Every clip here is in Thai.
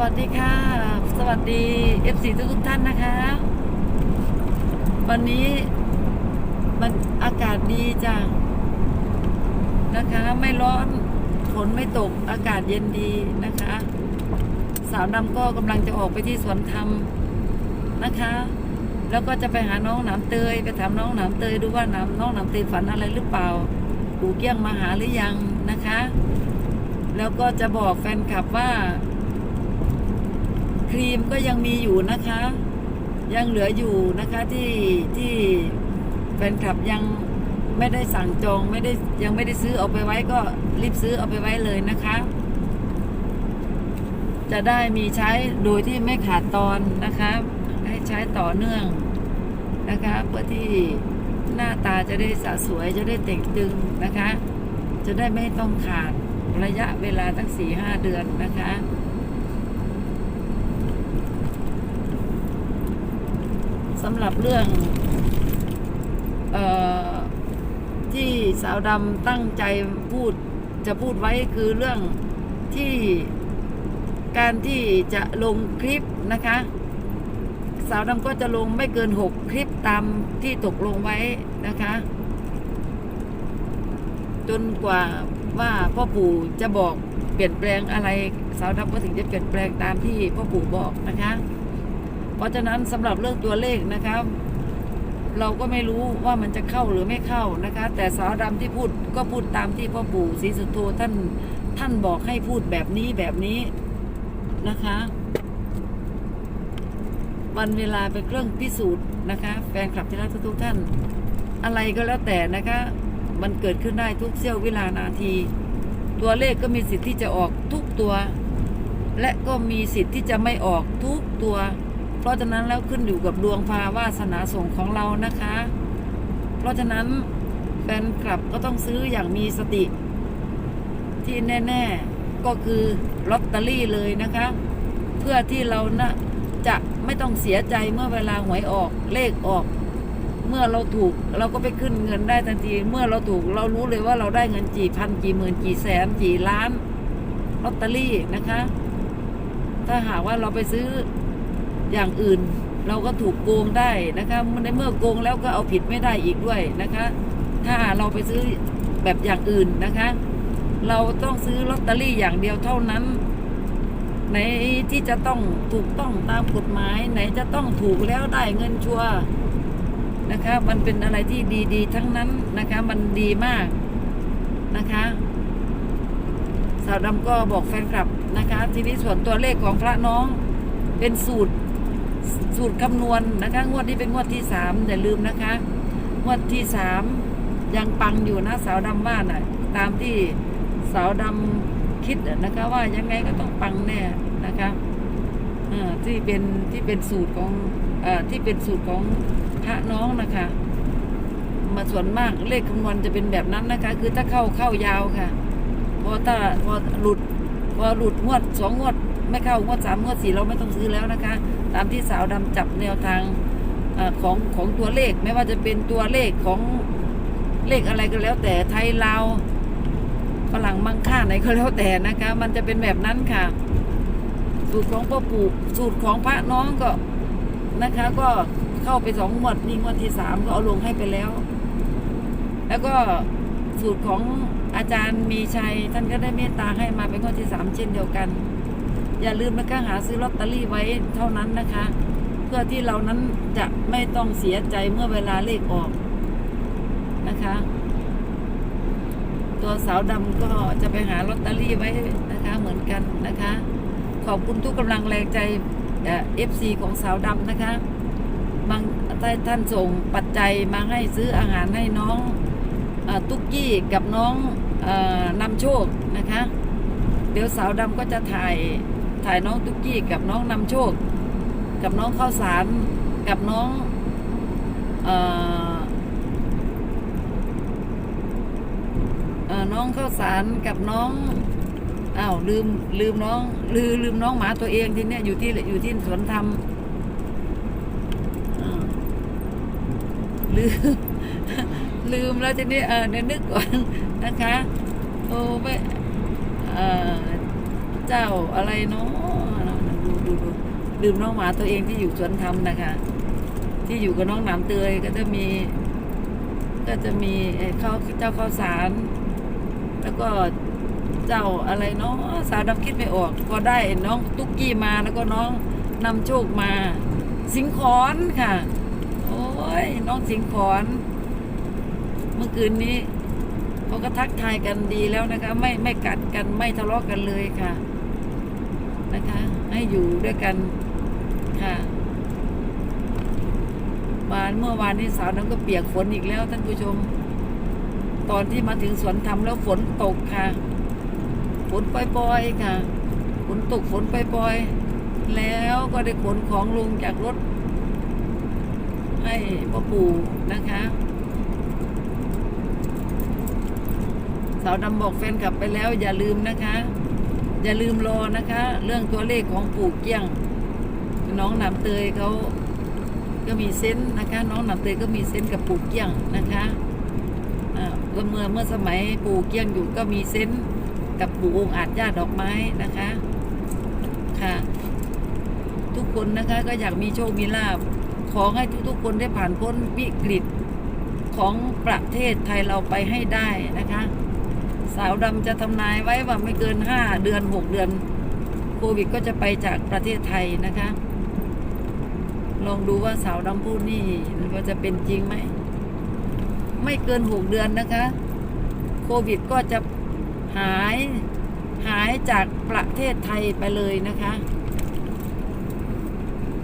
วัสดีค่ะ สวัสดี FC ทุกทุกท่านนะคะ วันนี้มันอากาศดีจ้ะนะคะ ไม่ร้อนฝนไม่ตกอากาศเย็นดีนะคะ สาวดำก็กำลังจะออกไปที่สวนธรรมนะคะ แล้วก็จะไปหาน้องหนามเตย ไปถามน้องหนามเตยดูว่าน้ำน้องหนามเตยฝันอะไรหรือเปล่าปู่เกี้ยงมาหาหรือยังนะคะ แล้วก็จะบอกแฟนคลับว่า ครีมก็ยังมีอยู่นะคะ ยังเหลืออยู่นะคะที่ที่แฟนคลับยังไม่ได้สั่งจองไม่ได้ยังไม่ได้ซื้อเอาไปไว้ก็รีบซื้อเอาไปไว้เลยนะคะ จะได้มีใช้โดยที่ไม่ขาดตอนนะคะ ให้ใช้ต่อเนื่องนะคะเพื่อที่หน้าตาจะได้สะสวยจะได้เต่งตึงนะคะ จะได้ไม่ต้องขาดระยะเวลาตั้งสี่ห้าเดือนนะคะ สำหรับเรื่องออที่สาวดำตั้งใจพูดจะพูดไว้คือเรื่องที่การที่จะลงคลิปนะคะ สาวดำก็จะลงไม่เกินหกคลิปตามที่ตกลงไว้นะคะ จนกว่าว่าพ่อปู่จะบอกเปลี่ยนแปลงอะไร สาวดำก็ถึงจะเปลี่ยนแปลงตามที่พ่อปู่บอกนะคะ เพราะฉะนั้นสำหรับเรื่องตัวเลขนะครับเราก็ไม่รู้ว่ามันจะเข้าหรือไม่เข้านะคะ แต่สาวดำที่พูดก็พูดตามที่พ่อปู่ศรีสุโธท่านท่านบอกให้พูดแบบนี้แบบนี้นะคะ วันเวลาเป็นเครื่องพิสูจน์นะคะ แฟนคลับที่รักทุกท่าน อะไรก็แล้วแต่นะคะ มันเกิดขึ้นได้ทุกเสี้ยววิลานาที ตัวเลขก็มีสิทธิ์ที่จะออกทุกตัว และก็มีสิทธิ์ที่จะไม่ออกทุกตัว เพราะฉะนั้นแล้วขึ้นอยู่กับดวงภาวาสนาส่งของเรานะคะ เพราะฉะนั้นแฟนคลับก็ต้องซื้ออย่างมีสติ ที่แน่ ๆก็คือลอตเตอรี่เลยนะคะ เพื่อที่เรานะจะไม่ต้องเสียใจเมื่อเวลาหวยออกเลขออก เมื่อเราถูกเราก็ไปขึ้นเงินได้ทันที เมื่อเราถูกเรารู้เลยว่าเราได้เงินกี่พันกี่หมื่นกี่แสนกี่ล้านลอตเตอรี่นะคะ ถ้าหากว่าเราไปซื้อ อย่างอื่นเราก็ถูกโกงได้นะคะในเมื่อโกงแล้วก็เอาผิดไม่ได้อีกด้วยนะคะ ถ้าเราไปซื้อแบบอย่างอื่นนะคะ เราต้องซื้อลอตเตอรี่อย่างเดียวเท่านั้นไหนที่จะต้องถูกต้องตามกฎหมาย ไหนจะต้องถูกแล้วได้เงินชัวนะคะ มันเป็นอะไรที่ดีๆ ทั้งนั้นนะคะ มันดีมากนะคะ สาวดำก็บอกแฟนคลับนะคะ ทีนี้ส่วนตัวเลขของพระน้องเป็นสูตร สูตรคำนวณนะคะ งวดนี้เป็นงวดที่สามอย่าลืมนะคะ งวดที่สามยังปังอยู่นะสาวดำว่าน่ะ ตามที่สาวดำคิดนะคะ ว่ายังไงก็ต้องปังแน่นะคะที่เป็นที่เป็นสูตรของอที่เป็นสูตรของพระน้องนะคะ มาส่วนมากเลขคำนวณจะเป็นแบบนั้นนะคะ คือถ้าเข้าเข้ายาวค่ะพอถ้าพอหลุดพอหลุดงวดสองงวด ไม่เข้างวดสามงวดสี่เราไม่ต้องซื้อแล้วนะคะ ตามที่สาวดำจับแนวทางอของของตัวเลขไม่ว่าจะเป็นตัวเลขของเลขอะไรก็แล้ว แต่ไทยลาวฝรั่งมังค่าไหนก็แล้วแต่นะคะ มันจะเป็นแบบนั้นค่ะ สูตรของพ่อปู่สูตรของพระน้องก็นะคะ ก็เข้าไปสองงวดนี่งวดที่สามก็เอาลงให้ไปแล้ว แล้วก็สูตรของอาจารย์มีชัย ท่านก็ได้เมตตาให้มาเป็นงวดที่สามเช่นเดียวกัน อย่าลืมนะคะหาซื้อลอตเตอรี่ไว้เท่านั้นนะคะ เพื่อที่เรานั้นจะไม่ต้องเสียใจเมื่อเวลาเลขออกนะคะ ตัวสาวดำก็จะไปหาลอตเตอรี่ไว้นะคะ เหมือนกันนะคะ ขอบคุณทุกกำลังแรงใจเอฟซีของสาวดำนะคะบางท่านส่งปัจจัยมาให้ซื้ออาหารให้น้องอตุ๊กกี้กับน้องอนำโชคนะคะ เดี๋ยวสาวดำก็จะถ่าย ถ่ายน้องตุ๊กกี้กับน้องนำโชค กับน้องข้าวสารกับน้องเออเออน้องข้าวสารกับน้องอ้าวลืมลืมน้อง ลืมลืมน้องหมาตัวเองทีเนี้ยอยู่ที่อยู่ที่สวนธรรมลืมลืมแล้วทีนี้เออเดี๋ยวนึกก่อนนะคะ โอ้ไม่เออ เจ้าอะไรเนาะดูดูลืมน้องหมาตัวเองที่อยู่สวนธรรมนะคะ ที่อยู่กับน้องหนามเตยก็จะมี ก็จะมีเข้าวเจ้าข้าวสาร แล้วก็เจ้าอะไรเนาะสาวดำคิดไม่ออก ก็ได้น้องตุ๊กกี้มาแล้วก็น้องนำโชคมา สิงขอนค่ะ โอ้ยน้องสิงขอนเมื่อคืนนี้เขาก็ทักทายกันดีแล้วนะคะ ไม่ไม่กัดกันไม่ทะเลาะกันเลยค่ะ นะคะ ให้อยู่ด้วยกันค่ะวานเมื่อวานนี้สาวนั้นก็เปียกฝนอีกแล้วท่านผู้ชม ตอนที่มาถึงสวนธรรมแล้วฝนตกค่ะ ฝนปล่อยๆค่ะ ฝนตกฝนปล่อยๆแล้วก็ได้ขนของลงจากรถ ให้พ่อปู่นะคะสาวดำบอกแฟนกลับไปแล้วอย่าลืมนะคะ อย่าลืมรอนะคะ เรื่องตัวเลขของปู่เกี้ยง น้องหนำเตยเขาก็มีเซนส์นะคะ น้องหนำเตยก็มีเซนส์กับปู่เกี้ยงนะคะอ่าก็เมื่อเมื่อสมัยปู่เกี้ยงอยู่ก็มีเซนส์กับปู่องค์อาจญาติดอกไม้นะคะค่ะ ทุกคนนะคะก็อยากมีโชคมีลาภขอให้ทุกๆคนได้ผ่านพ้นวิกฤตของประเทศไทยเราไปให้ได้นะคะ สาวดำจะทำนายไว้ว่าไม่เกินห้าเดือนหกเดือนโควิดก็จะไปจากประเทศไทยนะคะ ลองดูว่าสาวดำพูดนี่ว่าจะเป็นจริงไหม ไม่เกินหกเดือนนะคะ โควิดก็จะหายหายจากประเทศไทยไปเลยนะคะ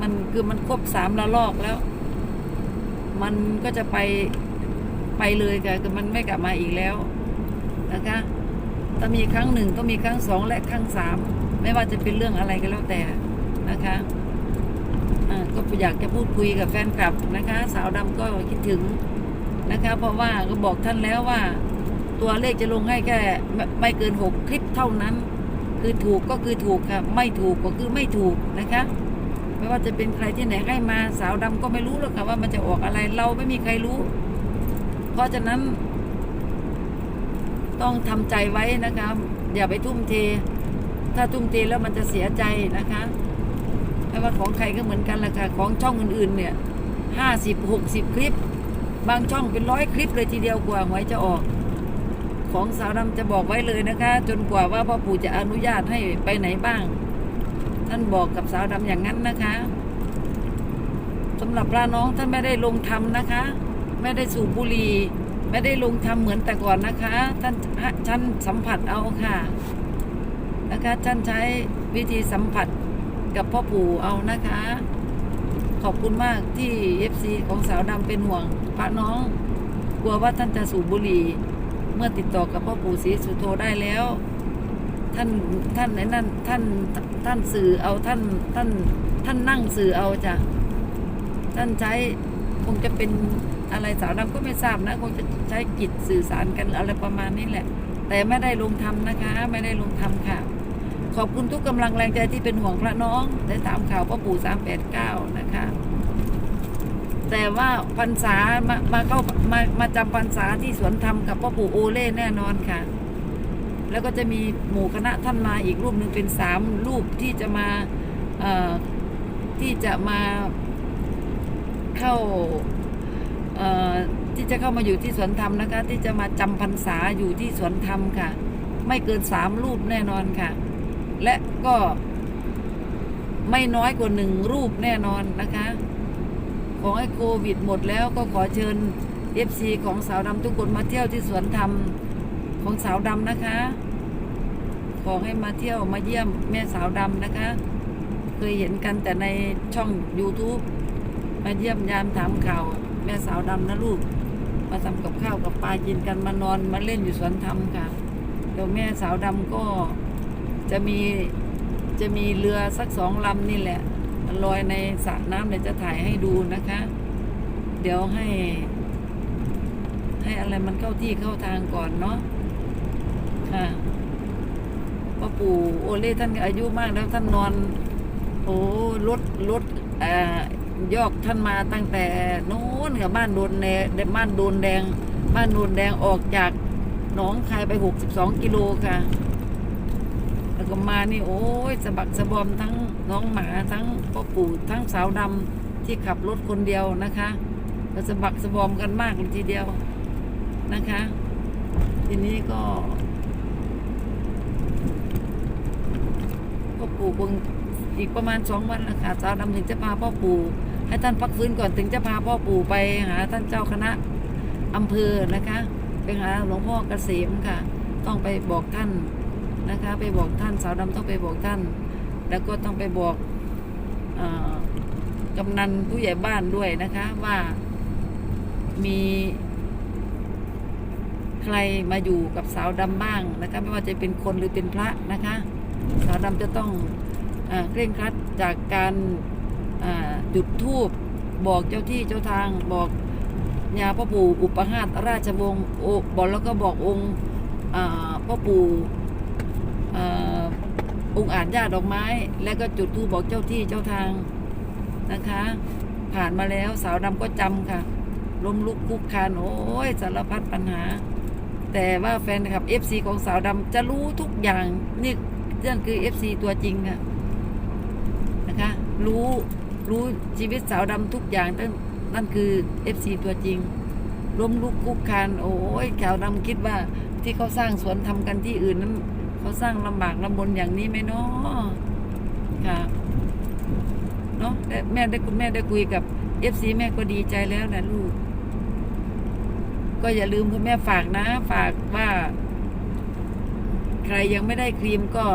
มันคือมันครบสามระลอกแล้ว มันก็จะไปไปเลยค่ะคือมันไม่กลับมาอีกแล้ว นะคะ ถ้ามีครั้งหนึ่งต้องมีครั้งสองและครั้งสามไม่ว่าจะเป็นเรื่องอะไรก็แล้วแต่นะคะอ่าก็อยากจะพูดคุยกับแฟนคลับนะคะ สาวดำก็คิดถึงนะคะ เพราะว่าก็บอกท่านแล้วว่า ตัวเลขจะลงให้แค่ไม่ไม่เกินหกคลิปเท่านั้น คือถูกก็คือถูกค่ะไม่ถูกก็คือไม่ถูกนะคะไม่ว่าจะเป็นใครที่ไหนให้มาสาวดำก็ไม่รู้หรอกค่ะว่ามันจะออกอะไรเราไม่มีใครรู้ เพราะฉะนั้น ต้องทำใจไว้นะคะ อย่าไปทุ่มเท ถ้าทุ่มเทแล้วมันจะเสียใจนะคะไม่ว่าของใครก็เหมือนกันละค่ะของช่องอื่นๆเนี่ยห้าสิบหกสิบคลิป บางช่องเป็นร้อยคลิปเลยทีเดียวกว่าหวยจะออก ของสาวดำจะบอกไว้เลยนะคะ จนกว่าว่าพ่อปู่จะอนุญาตให้ไปไหนบ้าง ท่านบอกกับสาวดำอย่างนั้นนะคะสำหรับพระน้องท่านไม่ได้ลงทำนะคะ ไม่ได้สูบบุหรี่ ไม่ได้ลงทำเหมือนแต่ก่อนนะคะ ท่านท่านสัมผัสเอาค่ะ นะคะท่านใช้วิธีสัมผัสกับพ่อปู่เอานะคะ ขอบคุณมากที่เอฟซีของสาวดำเป็นห่วงพระน้อง กลัวว่าท่านจะสูบบุหรี่ เมื่อติดต่อกับพ่อปู่ศรีสุโธได้แล้ว ท่านท่านไอ้นั่นท่านท่านสื่อเอาท่านท่านท่านนั่งสื่อเอาจ้ะท่านใช้คงจะเป็น อะไรสาวดำก็ไม่ทราบนะคงจะใช้กิจสื่อสารกันอะไรประมาณนี้แหละ แต่ไม่ได้ลงทำนะคะ ไม่ได้ลงทำค่ะ ขอบคุณทุกกำลังแรงใจที่เป็นห่วงพระน้องได้ตามข่าวพ่อปู่สามแปดเก้านะคะ แต่ว่าพรรษามามาเข้ามามาจำพรรษาที่สวนธรรมกับพ่อปู่โอเล่แน่นอนค่ะ แล้วก็จะมีหมู่คณะท่านมาอีกรูปหนึ่งเป็นสามรูปที่จะมาเอ่อที่จะมาเข้า ที่จะเข้ามาอยู่ที่สวนธรรมนะคะ ที่จะมาจำพรรษาอยู่ที่สวนธรรมค่ะ ไม่เกินสามรูปแน่นอนค่ะ และก็ไม่น้อยกว่าหนึ่งรูปแน่นอนนะคะ ขอให้โควิดหมดแล้วก็ขอเชิญเอฟซีของสาวดำทุกคนมาเที่ยวที่สวนธรรมของสาวดำนะคะ ขอให้มาเที่ยวมาเยี่ยมแม่สาวดำนะคะ เคยเห็นกันแต่ในช่อง YouTube มาเยี่ยมยามถามข่าว แม่สาวดำนะลูก มาทำกับข้าวกับปลากินกันมานอนมาเล่นอยู่สวนธรรมค่ะเดี๋ยวแม่สาวดำก็จะมีจะมีเรือสักสองลำนี่แหละลอยในสระน้ำเดี๋ยวจะถ่ายให้ดูนะคะ เดี๋ยวให้ ให้อะไรมันเข้าที่เข้าทางก่อนเนาะค่ะพ่อปู่โอเล่ท่านอายุมากแล้วท่านนอน โอ้รถรถเอ่อ ยอกท่านมาตั้งแต่โน้นกับบ้านโดนแดงบ้านโดนแดง บ้านโดนแดงออกจากหนองคายไปหกสิบสองกิโลค่ะ แล้วก็มานี่โอ้ยสะบักสะบอมทั้งน้องหมาทั้งพ่อปู่ทั้งสาวดำที่ขับรถคนเดียวนะคะก็สะบักสะบอมกันมากเลยทีเดียวนะคะ ทีนี้ก็พ่อปู่คงอีกประมาณสองวันละค่ะสาวดำถึงจะพาพ่อปู่ ให้ท่านพักฟื้นก่อนถึงจะพาพ่อปู่ไปหาท่านเจ้าคณะอำเภอนะคะไปหาหลวงพ่อเกษมค่ะ ต้องไปบอกท่านนะคะ ไปบอกท่านสาวดำต้องไปบอกท่าน แล้วก็ต้องไปบอกอกำนันผู้ใหญ่บ้านด้วยนะคะว่ามีใครมาอยู่กับสาวดำบ้างนะคะไม่ว่าจะเป็นคนหรือเป็นพระนะคะ สาวดำจะต้องอเคร่งครัดจากการอ จุดธูปบอกเจ้าที่เจ้าทางบอกยาพ่อปู่อุปหาตราชวงศ์โอบอกแล้วก็บอกองค์อาพ่อปู่อ่าองค์อาจญาดอกไม้ แล้วก็จุดธูปบอกเจ้าที่เจ้าทางนะคะ ผ่านมาแล้วสาวดำก็จำค่ะล้มลุกคลุกคานโอ้ยสารพัดปัญหา แต่ว่าแฟนคลับ FC ของสาวดำจะรู้ทุกอย่างนี่นั่นคือ FC ตัวจริงค่ะนะคะ รู้ รู้ชีวิตสาวดำทุกอย่างนั่นนั่นคือ FC ตัวจริงล้มลุกคุกคานโอ้ยสาวดำคิดว่า ที่เขาสร้างสวนทำกันที่อื่นนั้นเขาสร้างลำบากลำบนอย่างนี้ไหมเนาะค่ะเนาะแม่ได้คุณแม่ได้คุยกับ FC แม่ก็ดีใจแล้วนะลูก ก็อย่าลืมคุณแม่ฝากนะ ฝากว่า ใครยังไม่ได้ครีมก็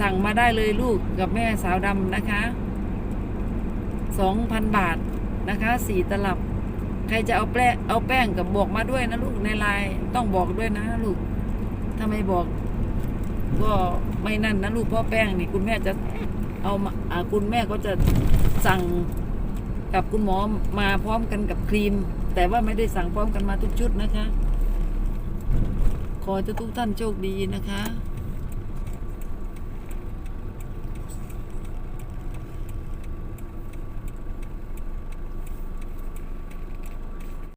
สั่งมาได้เลยลูกกับแม่สาวดำนะคะ สองพันบาทนะคะสี่ตลับ ใครจะเอาแป้งเอาแป้งกับบอกมาด้วยนะลูกในไลน์ต้องบอกด้วยนะลูกถ้าไม่บอกก็ไม่นั่นนะลูกเพราะแป้งนี่คุณแม่จะเอามาคุณแม่ก็จะสั่งกับคุณหมอมาพร้อมกันกับครีม แต่ว่าไม่ได้สั่งพร้อมกันมาทุกชุดนะคะ ขอให้ทุกท่านโชคดีนะคะ